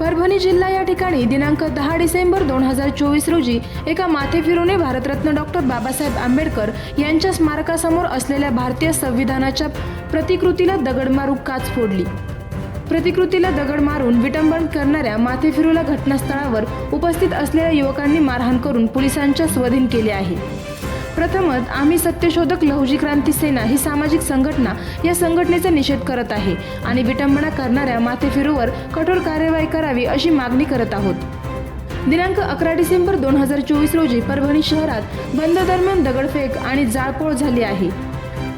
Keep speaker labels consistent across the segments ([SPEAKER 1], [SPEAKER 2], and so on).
[SPEAKER 1] परभणी जिल्हा या ठिकाणी दिनांक दहा डिसेंबर दोन हजार चोवीस रोजी एका माथेफिरूने भारतरत्न डॉक्टर बाबासाहेब आंबेडकर यांच्या स्मारकासमोर असलेल्या भारतीय संविधानाच्या प्रतिकृतीला दगड मारून काच फोडली. प्रतिकृतीला दगड मारून विटंबन करणाऱ्या माथेफिरूला घटनास्थळावर उपस्थित असलेल्या युवकांनी मारहाण करून पोलिसांच्या स्वाधीन केले आहे. प्रथमत आम्ही सत्यशोधक लहुजी क्रांती सेना ही सामाजिक संघटना या संघटनेचा निषेध करत आहे आणि विटंबना करणाऱ्या माथेफिरूवर कठोर कार्यवाही करावी अशी मागणी करत आहोत. दिनांक अकरा डिसेंबर दोन हजार चोवीस रोजी परभणी शहरात बंद दरम्यान दगडफेक आणि जाळपोळ झाली आहे.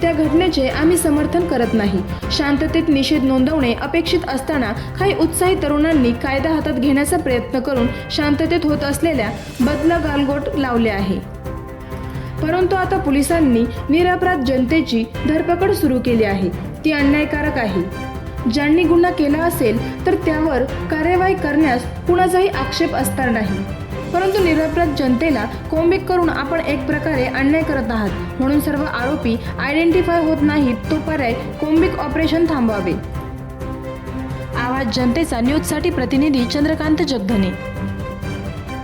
[SPEAKER 1] त्या घटनेचे आम्ही समर्थन करत नाही. शांततेत निषेध नोंदवणे अपेक्षित असताना काही उत्साही तरुणांनी कायदा हातात घेण्याचा प्रयत्न करून शांततेत होत असलेल्या बदला गालगोट लावले आहे. परंतु आता पोलिसांनी निरपराध जनतेची धरपकड सुरू केली आहे. ती अन्यायकारक आहे. ज्यांनी गुन्हा केला असेल तर त्यावर कार्यवाही करण्यास कुणाचाही आक्षेप असणार नाही. परंतु निरपराध जनतेला कोंबिक करून आपण एक प्रकारे अन्याय करत आहात. म्हणून सर्व आरोपी आयडेंटिफाय होत नाहीत तो पर्याय कोंबिक ऑपरेशन थांबवावे. आवाज जनतेचा न्यूजसाठी प्रतिनिधी चंद्रकांत जगधने.